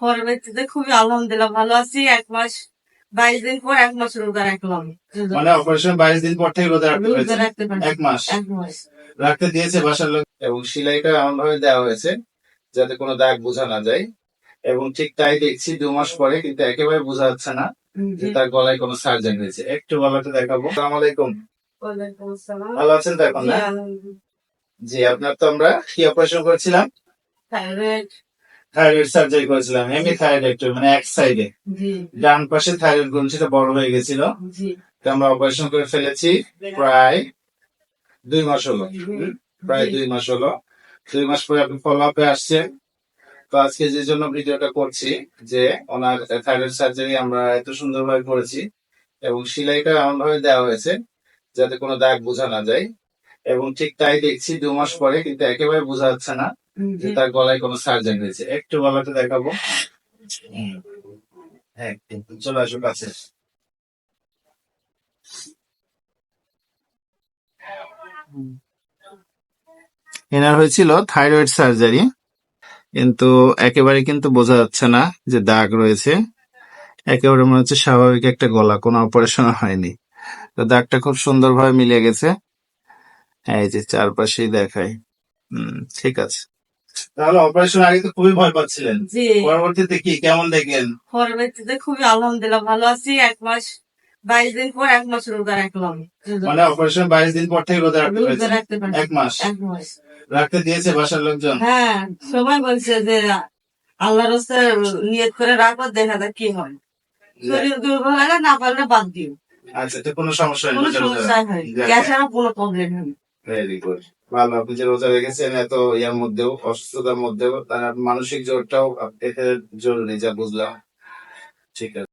পরবর্তীতে খুবই আলহামদুলিল্লাহ ভালো আছি। এক মাস বাইশ দিন পর এক মাস রোজা রাখলাম। মানে অপারেশন বাইশ দিন পর থেকে রোজা রাখতে এক মাস? এক মাস। রাখতে দিয়েছে বাসার লোক? এবং সেলাইটা এমন ভাবে দেওয়া হয়েছে যাতে কোনো দাগ বোঝা না যায়। এবং ঠিক তাই দেখছি দু মাস পরে কিন্তু একেবারে বোঝা যাচ্ছে না যে তার গলায় কোনো সার্জারি হয়েছে। একটু গলাটা দেখাবো। আসসালামু আলাইকুম। ভালো আছেন তো এখন জি, না জি আপনার তো আমরা কি অপারেশন করেছিলাম? থাইরয়েড, থাইরয়েড সার্জারি করেছিলাম এমনি থাইরয়েড মানে এক সাইডে ডান পাশে থাইরয়েড গ্রন্থিটা বড় হয়ে গেছিল। তো আমরা অপারেশন করে ফেলেছি প্রায় দুই মাস হলো। প্রায় দুই মাস হলো। দুই মাস পরে আপনি ফলো আপে আসছেন। তো আজকে যে জন্য ভিডিওটা করছি যে ওনার থাইরয়েড সার্জারি আমরা এত সুন্দরভাবে করেছি এবং সেলাইটা এমন ভাবে দেওয়া হয়েছে যাতে কোনো দাগ বোঝা না যায়। এবং ঠিক তাই দেখছি দু মাস পরে কিন্তু একেবারে বোঝা যাচ্ছে না। যে তার গলায় কোনো সার্জারি হয়েছে একটু গলাটা দেখাবো। হ্যাঁ চলে আসো কাছে। এনার হয়েছিল থাইরয়েড সার্জারি কিন্তু একেবারে কিন্তু বোঝা যাচ্ছে না যে দাগ রয়েছে। একেবারে মনে হচ্ছে স্বাভাবিক একটা গলা, কোনো অপারেশন হয়নি। তো দাগটা খুব সুন্দরভাবে মিলে গেছে। এই যে চারপাশেই দেখায় হুম, ঠিক আছে। তাহলে অপারেশন আগে তো খুবই ভয় পাচ্ছিলেন। পরবর্তীতে কি কেমন দেখলেন? পরবর্তীতে খুবই আলহামদুলিল্লাহ ভালো আছি। এক মাস বাইশ দিন পর এক মাস রোজা রাখলাম। মানে অপারেশন বাইশ দিন পর থেকে রোজা রাখতে এক মাস? এক মাস। রাখতে দিয়েছে বাসার লোকজন? হ্যাঁ সবাই বলছে যে আল্লাহর হস্তে নিয়ত করে রাখো দেখা যাক কি হয়। শরীর দুর্বল লাগে না পারলে বাদ দিও। আচ্ছা তো কোনো সমস্যা নেই কোনো। সমস্যা হয় যাক, কোনো প্রবলেম হয়। ভেরি গুড ভালো, আপনি যে রোজা রেখেছেন, এত ইয়ার মধ্যেও, অসুস্থতার মধ্যেও, তার মানসিক জোরটাও জরুরি যা বুঝলাম। ঠিক আছে।